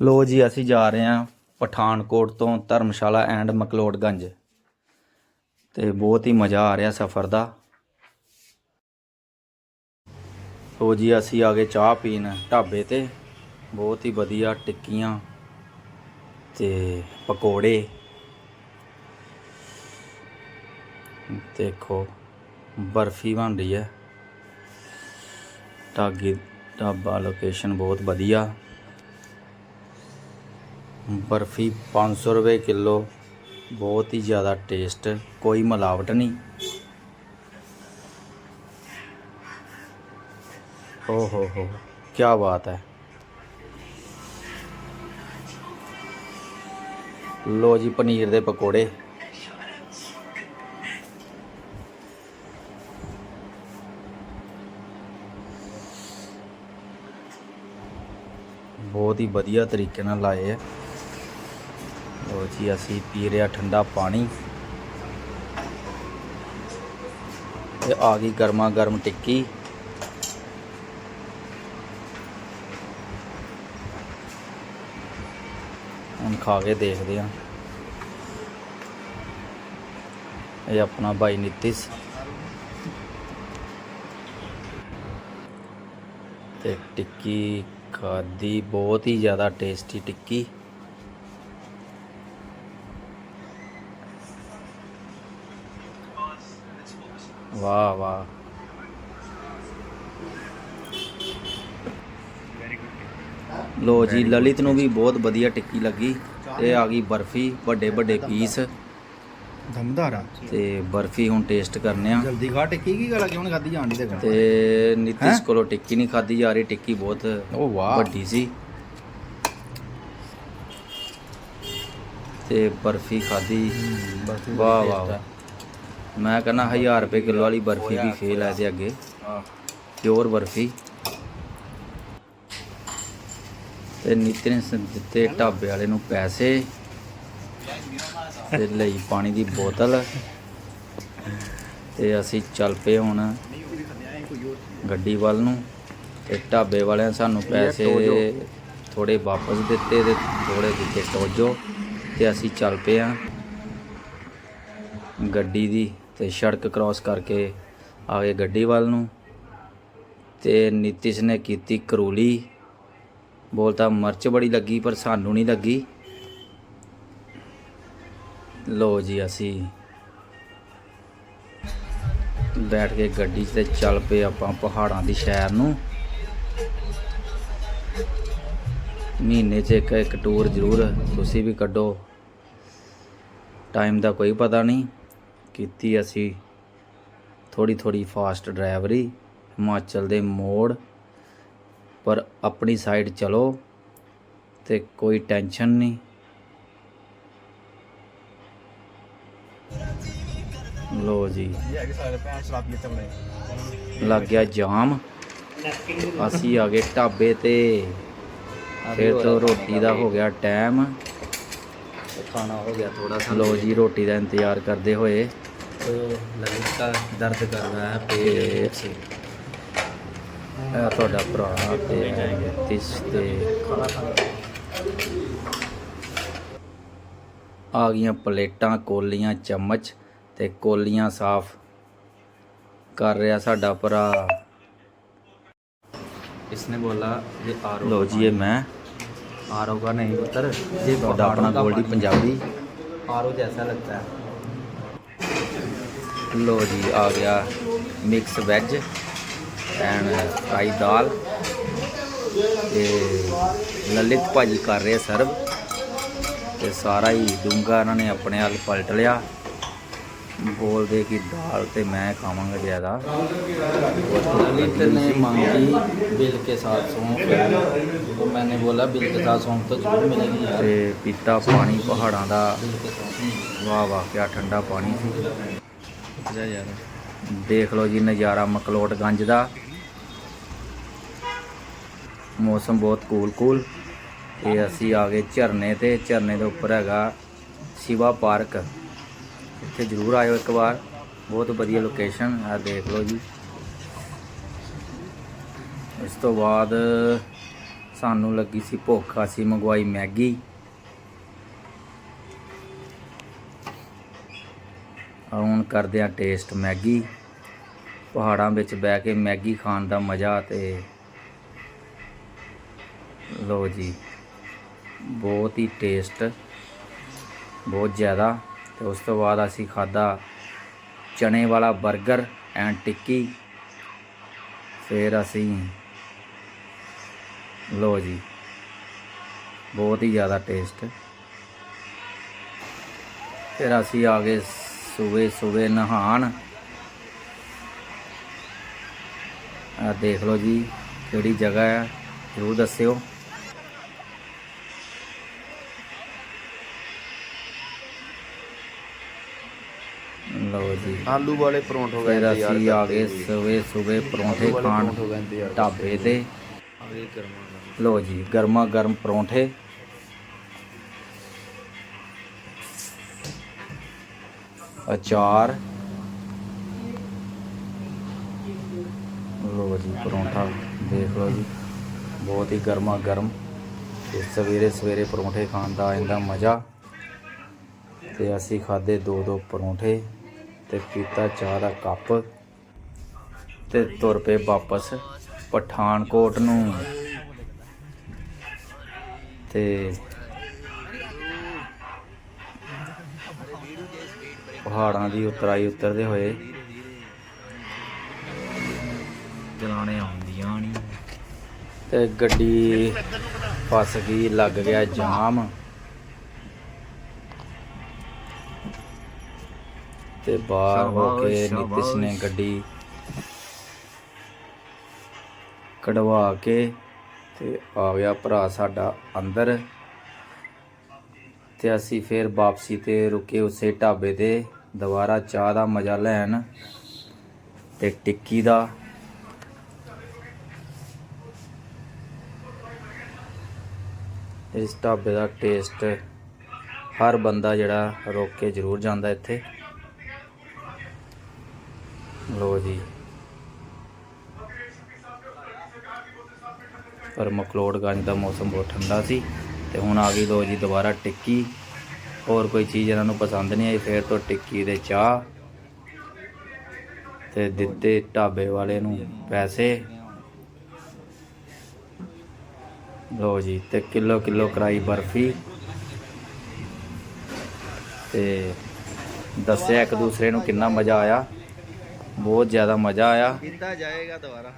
ਲੋ ਜੀ, ਅਸੀਂ ਜਾ ਰਹੇ ਹਾਂ ਪਠਾਨਕੋਟ ਤੋਂ ਧਰਮਸ਼ਾਲਾ ਐਂਡ ਮਕਲੋੜਗੰਜ ਤੇ ਬਹੁਤ ਹੀ ਮਜ਼ਾ ਆ ਰਿਹਾ ਸਫ਼ਰ ਦਾ। ਲੋ ਜੀ, ਅਸੀਂ ਆ ਗਏ ਚਾਹ ਪੀਣ ਢਾਬੇ ਤੇ। ਬਹੁਤ ਹੀ ਵਧੀਆ ਟਿੱਕੀਆਂ ਤੇ ਪਕੌੜੇ। ਦੇਖੋ, ਬਰਫੀ ਬਣ ਰਹੀ ਹੈ। ਢਾਗੀ ਢਾਬਾ ਲੋਕੇਸ਼ਨ ਬਹੁਤ ਵਧੀਆ। ਬਰਫੀ 500 ਰੁਪਏ ਕਿਲੋ, ਬਹੁਤ ਹੀ ਜ਼ਿਆਦਾ ਟੇਸਟ ਕੋਈ ਮਿਲਾਵਟ ਨਹੀਂ। ਓ ਹੋ ਹੋ ਕੀ ਬਾਤ ਹੈ। ਲੋ ਜੀ, ਪਨੀਰ ਦੇ ਪਕੌੜੇ। ਬਹੁਤ ਹੀ ਵਧੀਆ ਤਰੀਕੇ ਨਾਲ ਲਾਏ ਹੈ। ਲੋ ਜੀ, ਅਸੀਂ ਪੀ ਰਿਹਾ ਠੰਡਾ ਪਾਣੀ। ਤੇ ਆ ਗਈ ਗਰਮਾ ਗਰਮ ਟਿੱਕੀ। ਹੁਣ ਖਾ ਕੇ ਦੇਖਦੇ ਹਾਂ। ਇਹ ਆਪਣਾ ਭਾਈ ਨਿਤਿਸ। ਤੇ ਟਿੱਕੀ ਖਾਦੀ ਬਹੁਤ ਹੀ ਜ਼ਿਆਦਾ ਟੇਸਟੀ ਟਿੱਕੀ। ਵਾਹ ਵਾਹ। ਲੋ ਜੀ ਲਲਿਤ ਨੂੰ ਵੀ ਬਹੁਤ ਵਧੀਆ ਟਿੱਕੀ ਲੱਗੀ। ਇਹ ਆ ਗਈ ਬਰਫੀ ਵੱਡੇ ਵੱਡੇ ਪੀਸ। ਦਮਦਾਰਾ ਤੇ ਬਰਫੀ ਹੁਣ ਟੇਸਟ ਕਰਨੇ ਆ। ਜਲਦੀ ਖਾ ਟਿੱਕੀ ਕੀ ਗੱਲ ਕਿਉਂ ਨਹੀਂ ਖਾਦੀ ਜਾਣ ਦੀ ਤੇ ਤੇ ਨਿਤਿਸ਼? ਕੋਲੋਂ ਟਿੱਕੀ ਨਹੀਂ ਖਾਦੀ ਜਾ ਰਹੀ ਟਿੱਕੀ ਬਹੁਤ ਵੱਡੀ ਸੀ। ਤੇ ਬਰਫੀ ਖਾਦੀ ਵਾਹ ਵਾਹ। ਮੈਂ ਕਹਿੰਦਾ 1000 ਰੁਪਏ ਕਿਲੋ ਵਾਲੀ ਬਰਫੀ ਵੀ ਫੇਲ ਹੈ ਇਹਦੇ ਅੱਗੇ। ਪਿਓਰ ਬਰਫੀ। ਤੇ ਨਿਤਿਨ ਨੇ ਦਿੱਤੇ ਢਾਬੇ ਵਾਲੇ ਨੂੰ ਪੈਸੇ ਤੇ ਲਈ ਪਾਣੀ ਦੀ ਬੋਤਲ। ਤੇ ਅਸੀਂ ਚੱਲ ਪਏ ਹੁਣ ਗੱਡੀ ਵੱਲ ਨੂੰ। ਤੇ ਢਾਬੇ ਵਾਲਿਆਂ ਸਾਨੂੰ ਪੈਸੇ ਥੋੜੇ ਵਾਪਸ ਦਿੱਤੇ ਤੇ ਥੋੜੇ ਦਿੱਤੇ ਟੋਜੋ ਤੇ ਅਸੀਂ ਚੱਲ ਪਏ ਆ ਗੱਡੀ ਦੀ। ਤੇ ਸੜਕ ਕ੍ਰਾਸ ਕਰਕੇ ਆ ਗਏ ਗੱਡੀ ਵੱਲ ਨੂੰ। ਤੇ ਨਿਤਿਸ਼ ਨੇ ਕੀਤੀ ਕਰੋਲੀ। ਬੋਲਤਾ ਮਿਰਚ ਬੜੀ ਲੱਗੀ, ਪਰ ਸਾਨੂੰ ਨਹੀਂ ਲੱਗੀ। ਲੋ ਜੀ, ਅਸੀਂ ਬੈਠ ਕੇ ਗੱਡੀ 'ਚ ਤੇ ਚੱਲ ਪਏ ਆਪਾਂ ਪਹਾੜਾਂ ਦੀ ਸ਼ਹਿਰ ਨੂੰ। ਮਹੀਨੇ 'ਚ ਇੱਕ ਇੱਕ ਟੂਰ ਜ਼ਰੂਰ ਤੁਸੀਂ ਵੀ ਕੱਢੋ। ਟਾਈਮ ਦਾ ਕੋਈ ਪਤਾ ਨਹੀਂ। ਕੀਤੀ ਅਸੀਂ। ਥੋੜੀ ਥੋੜੀ ਫਾਸਟ ਡਰਾਈਵਰੀ ਹਿਮਾਚਲ ਦੇ ਮੋੜ। ਪਰ ਆਪਣੀ ਸਾਈਡ ਚਲੋ ਤੇ ਕੋਈ ਟੈਨਸ਼ਨ ਨਹੀਂ। ਲੋ ਜੀ। ਲੱਗ ਗਿਆ ਜਾਮ। ਅਸੀਂ ਆ ਗਏ ਢਾਬੇ ਤੇ। ਫਿਰ ਤੋਂ ਰੋਟੀ ਦਾ ਹੋ ਗਿਆ ਟਾਈਮ ਖਾਣਾ ਹੋ ਗਿਆ ਥੋੜਾ ਸਾ ਲੋ ਜੀ ਰੋਟੀ ਦਾ ਇੰਤਜ਼ਾਰ ਕਰਦੇ ਹੋਏ। तो ललित का दर्द कर रहा है ਤੇ पेट से ਇਹ ਤੁਹਾਡਾ ਭਰਾ ਤੇ ਤਿਸ ਤੇ ਆ ਗਈਆਂ ਪਲੇਟਾਂ ਕੋਲੀਆਂ ਚਮਚ ਤੇ ਕੋਲੀਆਂ ਸਾਫ਼ ਕਰ ਰਿਹਾ ਸਾਡਾ ਭਰਾ इसने बोला ये आरो ਲੋ ਜੀ ਇਹ ਮੈਂ आरो का नहीं पुत्र ये ਤੁਹਾਡਾ ਆਪਣਾ पहाड़ों का ਗੋਲਡੀ पानी। ਪੰਜਾਬੀ आरो जैसा लगता है ਲੋ ਜੀ ਆ ਗਿਆ mix veg and fry dal ਤੇ ਲਲਿਤ ਭਾਜੀ ਕਰ ਰਹੇ ਸਰਵ ਤੇ ਸਾਰਾ ਹੀ ਡੂੰਗਾ ਇਹਨਾਂ ਨੇ ਆਪਣੇ ਹੱਲ ਪਲਟ ਲਿਆ ਬੋਲਦੇ ਕਿ ਦਾਲ ਤੇ ਮੈਂ ਖਾਵਾਂਗਾ ਜ਼ਿਆਦਾ ललित ने मांगी बिल के साथ सौंफ तो मैंने बोला बिल के साथ सौंफ तो जरूर मिलेगी यार ਤੇ ਪੀਤਾ ਪਾਣੀ ਪਹਾੜਾਂ ਦਾ बिल के साथ नहीं ਵਾਹ ਵਾਹ ਕਿਆ ਠੰਡਾ ਪਾਣੀ ਸੀ ਦੇਖ ਲਓ ਜੀ ਨਜ਼ਾਰਾ ਮਕਲੋਟਗੰਜ ਦਾ। ਮੌਸਮ ਬਹੁਤ ਕੂਲ ਕੂਲ ਤੇ ਅਸੀਂ ਆ ਗਏ ਝਰਨੇ ਤੇ। ਝਰਨੇ ਦੇ ਉੱਪਰ ਹੈਗਾ ਸ਼ਿਵਾ ਪਾਰਕ। ਇੱਥੇ ਜ਼ਰੂਰ ਆਇਓ ਇੱਕ ਵਾਰ। ਬਹੁਤ ਵਧੀਆ ਲੋਕੇਸ਼ਨ ਆ ਦੇਖ ਲਓ ਜੀ। ਇਸ ਤੋਂ ਬਾਅਦ ਸਾਨੂੰ ਲੱਗੀ ਸੀ ਭੁੱਖ, ਅਸੀਂ ਮੰਗਵਾਈ ਮੈਗੀ। ਹੁਣ ਕਰਦੇ ਆ ਟੇਸਟ ਮੈਗੀ। ਪਹਾੜਾਂ ਵਿੱਚ ਬਹਿ ਕੇ ਮੈਗੀ ਖਾਣ ਦਾ ਮਜ਼ਾ ਤੇ ਲੋ ਜੀ, ਬਹੁਤ ਹੀ ਟੇਸਟ, ਬਹੁਤ ਜ਼ਿਆਦਾ। ਤੇ ਉਸ ਤੋਂ ਬਾਅਦ ਅਸੀਂ ਖਾਦਾ ਚਨੇ ਵਾਲਾ 버ਗਰ ਐਂਡ ਟਿੱਕੀ। ਫਿਰ ਅਸੀਂ ਲੋ ਜੀ, ਬਹੁਤ ਹੀ ਜ਼ਿਆਦਾ ਟੇਸਟ। ਫਿਰ ਅਸੀਂ ਆ ਗਏ ਸਵੇਰੇ ਸਵੇਰੇ ਨਹਾਣ। ਆ ਦੇਖ ਲਓ ਜੀ ਕਿਹੜੀ ਜਗ੍ਹਾ ਹੈ ਜ਼ਰੂਰ ਦੱਸਿਓ। ਲਓ ਜੀ। ਆਲੂ ਵਾਲੇ ਪਰੌਂਠੇ ਫਿਰ ਅਸੀਂ ਆ ਗਏ ਸਵੇਰੇ ਸਵੇਰੇ ਪਰੌਂਠੇ ਖਾਣ ਢਾਬੇ ਤੇ। ਲੋ ਜੀ ਗਰਮਾ ਗਰਮ ਪਰੌਂਠੇ। ਅਚਾਰ। ਲੋ ਜੀ, ਪਰੌਂਠਾ ਦੇਖ ਲਓ ਜੀ, ਬਹੁਤ ਹੀ ਗਰਮਾ ਗਰਮ ਤੇ ਸਵੇਰੇ ਸਵੇਰੇ ਪਰੌਂਠੇ ਖਾਣ ਦਾ ਆਇੰਦਾ ਮਜ਼ਾ। ਤੇ ਅਸੀਂ ਖਾਦੇ ਦੋ ਦੋ ਪਰੌਂਠੇ ਤੇ ਪੀਤਾ ਚਾਹ ਦਾ ਕੱਪ ਤੇ ਤੁਰ ਪਏ ਵਾਪਸ ਪਠਾਨਕੋਟ ਨੂੰ। ਤੇ ਪਹਾੜਾਂ ਦੀ ਉਤਰਾਈ ਉਤਰਦੇ ਹੋਏ। ਚਲਾਣੇ ਆਉਂਦੀਆਂ ਨਹੀਂ ਤੇ ਗੱਡੀ ਫਸ ਗਈ ਲੱਗ ਗਿਆ ਜਾਮ। ਤੇ ਬਾਹਰ ਹੋ ਕੇ ਨਿਤਿਸ਼ ਨੇ ਗੱਡੀ ਕਢਵਾ ਕੇ ਤੇ ਆ ਗਿਆ ਭਰਾ ਸਾਡਾ ਅੰਦਰ। ਤੇ ਅਸੀਂ ਫਿਰ ਵਾਪਸੀ ਤੇ ਰੁਕੇ ਉਸੇ ਢਾਬੇ ਤੇ। ਦੁਬਾਰਾ ਚਾਹ ਦਾ ਮਜ਼ਾ ਲੈਣ ਤੇ ਟਿੱਕੀ ਦਾ। ਇਸ ਢਾਬੇ ਦਾ ਟੇਸਟ ਹਰ ਬੰਦਾ ਜਿਹੜਾ ਰੋਕ ਕੇ ਜ਼ਰੂਰ ਜਾਂਦਾ ਇੱਥੇ। ਲੋ ਜੀ। ਪਰ ਮਕਲੋੜਗੰਜ ਦਾ ਮੌਸਮ ਬਹੁਤ ਠੰਡਾ ਸੀ ਤੇ ਹੁਣ ਆ ਗਈ ਲੋ ਜੀ ਦੁਬਾਰਾ ਟਿੱਕੀ। ਹੋਰ ਕੋਈ ਚੀਜ਼ ਇਹਨਾਂ ਨੂੰ ਪਸੰਦ ਨਹੀਂ ਆਈ, ਫੇਰ ਤੋਂ ਟਿੱਕੀ ਦੇ ਚਾਹ ਤੇ ਦਿੱਤੇ ਢਾਬੇ ਵਾਲੇ ਨੂੰ ਪੈਸੇ। ਲੋ ਜੀ, ਤੇ ਕਿਲੋ ਕਿਲੋ ਕਰਾਈ ਬਰਫੀ। ਤੇ ਦੱਸਿਆ ਇੱਕ ਦੂਸਰੇ ਨੂੰ ਕਿੰਨਾ ਮਜ਼ਾ ਆਇਆ। ਬਹੁਤ ਜ਼ਿਆਦਾ ਮਜ਼ਾ ਆਇਆ। ਕੀਤਾ ਜਾਏਗਾ ਦੁਬਾਰਾ।